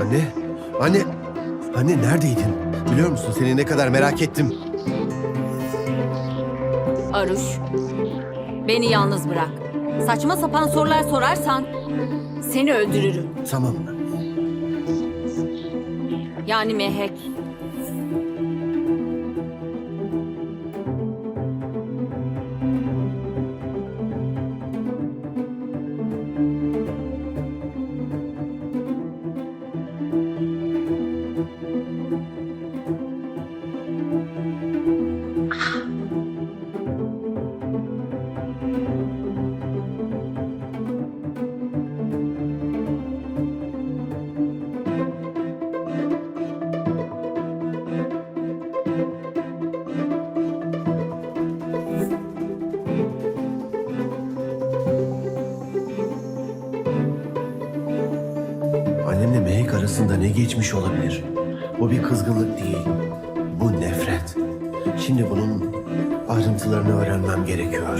Anne, anne, anne neredeydin? Biliyor musun seni ne kadar merak ettim. Aruş, beni yalnız bırak. Saçma sapan sorular sorarsan seni öldürürüm. Tamam? Yani Mehek. Annemle Mehek arasında ne geçmiş olabilir? Bu bir kızgınlık değil. Bu nefret. Şimdi bunun ayrıntılarını öğrenmem gerekiyor.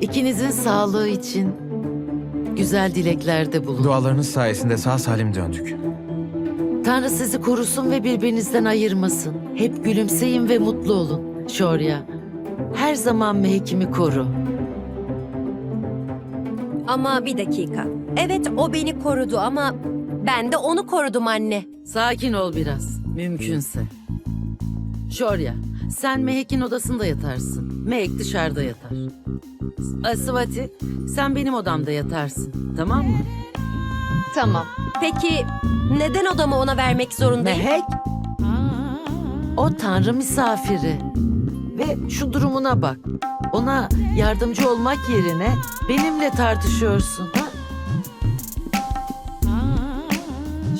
İkinizin sağlığı için güzel dileklerde bulun. Dualarınız sayesinde sağ salim döndük. Tanrı sizi korusun ve birbirinizden ayırmasın. Hep gülümseyin ve mutlu olun. Şorya, her zaman Mehekimi koru. Ama bir dakika. Evet o beni korudu ama ben de onu korudum anne. Sakin ol biraz, mümkünse. Şorya, sen Mehek'in odasında yatarsın. Mehek dışarıda yatar. Asvati, sen benim odamda yatarsın. Tamam mı? Tamam. Peki neden odamı ona vermek zorundayım? Mehek, o tanrı misafiri. Ve şu durumuna bak. Ona yardımcı olmak yerine benimle tartışıyorsun. Ha?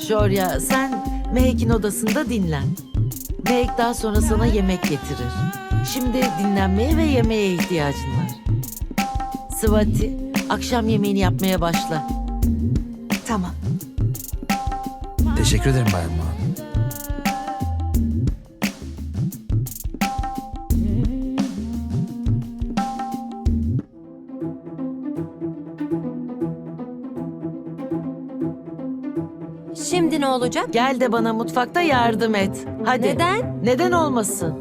Şorya sen Mehek'in odasında dinlen. Mehek daha sonra sana yemek getirir. Şimdi dinlenmeye ve yemeğe ihtiyacın var. Sıvati, akşam yemeğini yapmaya başla. Tamam. Teşekkür ederim Bayan Muhan. Şimdi ne olacak? Gel de bana mutfakta yardım et. Hadi. Neden? Neden olmasın?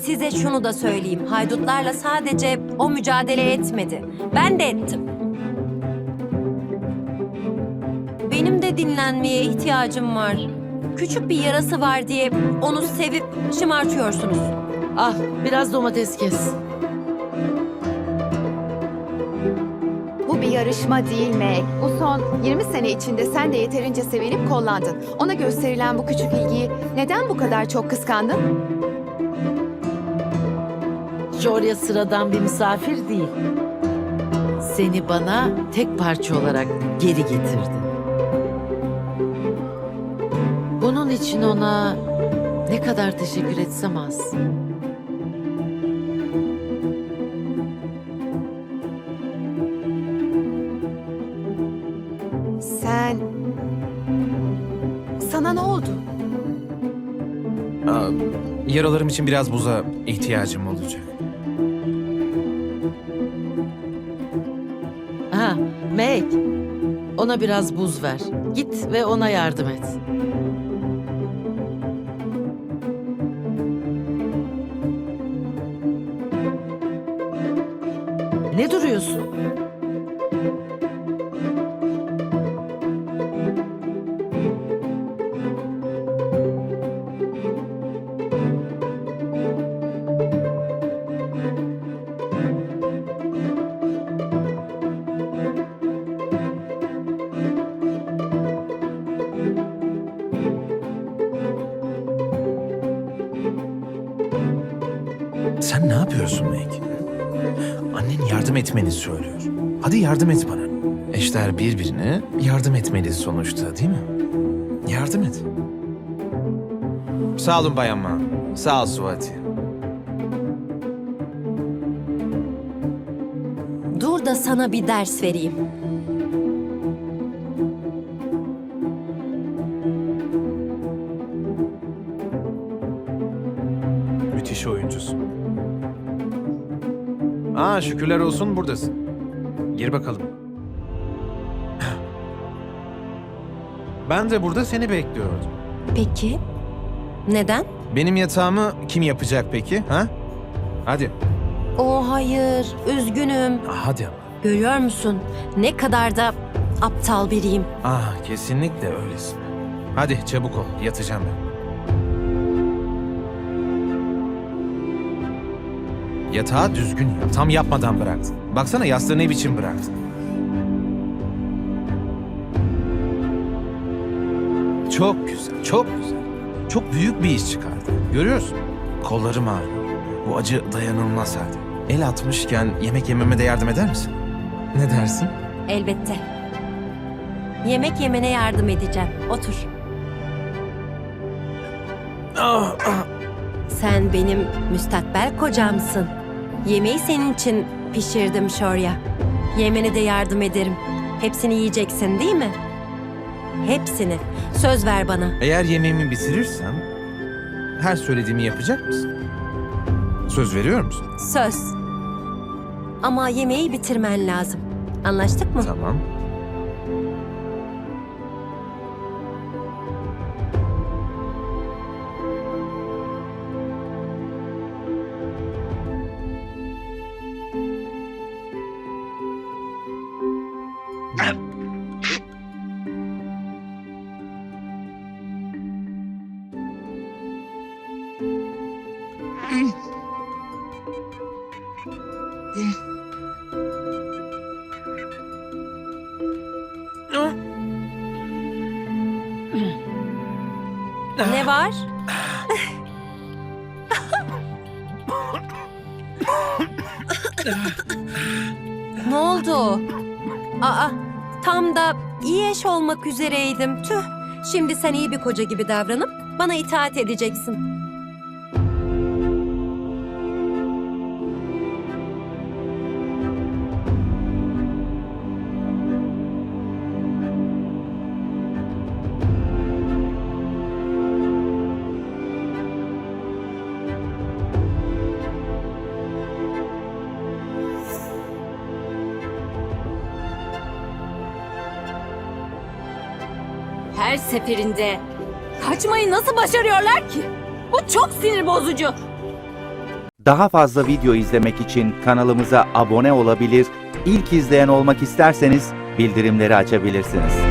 Size şunu da söyleyeyim. Haydutlarla sadece o mücadele etmedi. Ben de ettim. Benim de dinlenmeye ihtiyacım var. Küçük bir yarası var diye onu sevip şımartıyorsunuz. Ah, biraz domates kes. Bir yarışma değil Meg. Bu son 20 sene içinde sen de yeterince sevilip kollandın. Ona gösterilen bu küçük ilgiyi neden bu kadar çok kıskandın? Jorya sıradan bir misafir değil. Seni bana tek parça olarak geri getirdi. Bunun için ona ne kadar teşekkür etsem az. Yaralarım için biraz buza ihtiyacım olacak. Ha, Meg. Ona biraz buz ver. Git ve ona yardım et. Ne duruyorsun? Ne yapıyorsun Meg? Annen yardım etmeni söylüyor. Hadi yardım et bana. Eşler birbirine yardım etmeli sonuçta değil mi? Yardım et. Sağ olun Bayan Ma. Sağ ol Suati. Dur da sana bir ders vereyim. Müthiş oyuncusun. Aa şükürler olsun buradasın. Gir bakalım. Ben de burada seni bekliyordum. Peki. Neden? Benim yatağımı kim yapacak peki? Ha? Hadi. O hayır, üzgünüm. Ah, Hadi ama. Görüyor musun? Ne kadar da aptal biriyim. Ah kesinlikle öylesin. Hadi çabuk ol. Yatacağım ben. Yatağı düzgün yap. Tam yapmadan bıraktın. Baksana yastığı ne biçim bıraktın. Çok güzel, çok güzel. Çok büyük bir iş çıkardı. Görüyorsun. Kollarım ağrıyor. Bu acı dayanılmaz halde. El atmışken yemek yememe de yardım eder misin? Ne dersin? Elbette. Yemek yemene yardım edeceğim. Otur. Ah, ah. Sen benim müstakbel kocamsın. Yemeği senin için pişirdim Şorya. Yemene de yardım ederim. Hepsini yiyeceksin değil mi? Hepsini. Söz ver bana. Eğer yemeğimi bitirirsem her söylediğimi yapacak mısın? Söz veriyor musun? Söz. Ama yemeği bitirmen lazım. Anlaştık mı? Tamam. Ne var? ne oldu? Aa, tam da iyi eş olmak üzereydim. Tüh. Şimdi sen iyi bir koca gibi davranıp bana itaat edeceksin. Her seferinde kaçmayı nasıl başarıyorlar ki? Bu çok sinir bozucu. Daha fazla video izlemek için kanalımıza abone olabilir, ilk izleyen olmak isterseniz bildirimleri açabilirsiniz.